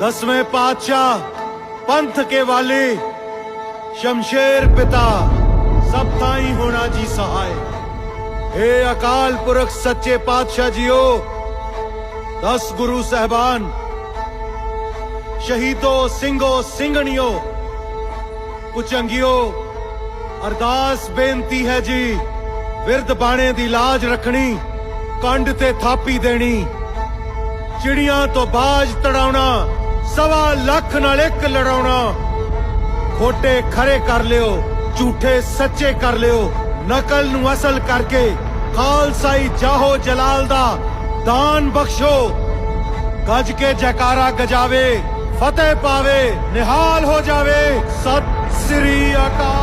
ਦਸਵੇਂ ਪਾਤਸ਼ਾਹ, ਪੰਥ ਕੇ ਵਾਲੀ, ਸ਼ਮਸ਼ੇਰ ਪਿਤਾ, ਸਭ ਥਾਈ ਹੋਣਾ ਜੀ ਸਹਾਇ। ਏ ਅਕਾਲ ਪੁਰਖ ਸੱਚੇ ਪਾਤਸ਼ਾਹ ਜੀਓ, ਦਸ ਗੁਰੂ ਸਹਿਬਾਨ, ਸ਼ਹੀਦੋ ਸਿੰਘੋ ਸਿੰਘਣਿਓ ਕੁਚੰਗਿਓ ਅਰਦਾਸ ਬੇਨਤੀ ਹੈ ਜੀ, ਵਿਰਧ ਬਾਣੇ ਦੀ ਲਾਜ ਰੱਖਣੀ, ਕੰਡ ਤੇ ਥਾਪੀ ਦੇਣੀ, ਚਿੜੀਆਂ ਤੋਂ ਬਾਜ ਤੜਾਉਣਾ ਸਵਾ ਲੱਖ ਨਾਲ ਇੱਕ ਲੜਾਉਣਾ। ਖੋਟੇ ਖਰੇ ਕਰ ਲਿਓ, ਝੂਠੇ ਸੱਚੇ ਕਰ ਲਿਓ। ਨਕਲ ਨੂੰ ਅਸਲ ਕਰਕੇ ਖਾਲਸਾਈ ਜਾਹੋ ਜਲਾਲ ਦਾ ਦਾਨ ਬਖਸ਼ੋ। ਗੱਜ ਕੇ ਜੈਕਾਰਾ ਗਜਾਵੇ, ਫਤਿਹ ਪਾਵੇ, ਨਿਹਾਲ ਹੋ ਜਾਵੇ। ਸਤਿ ਸ੍ਰੀ ਅਕਾਲ।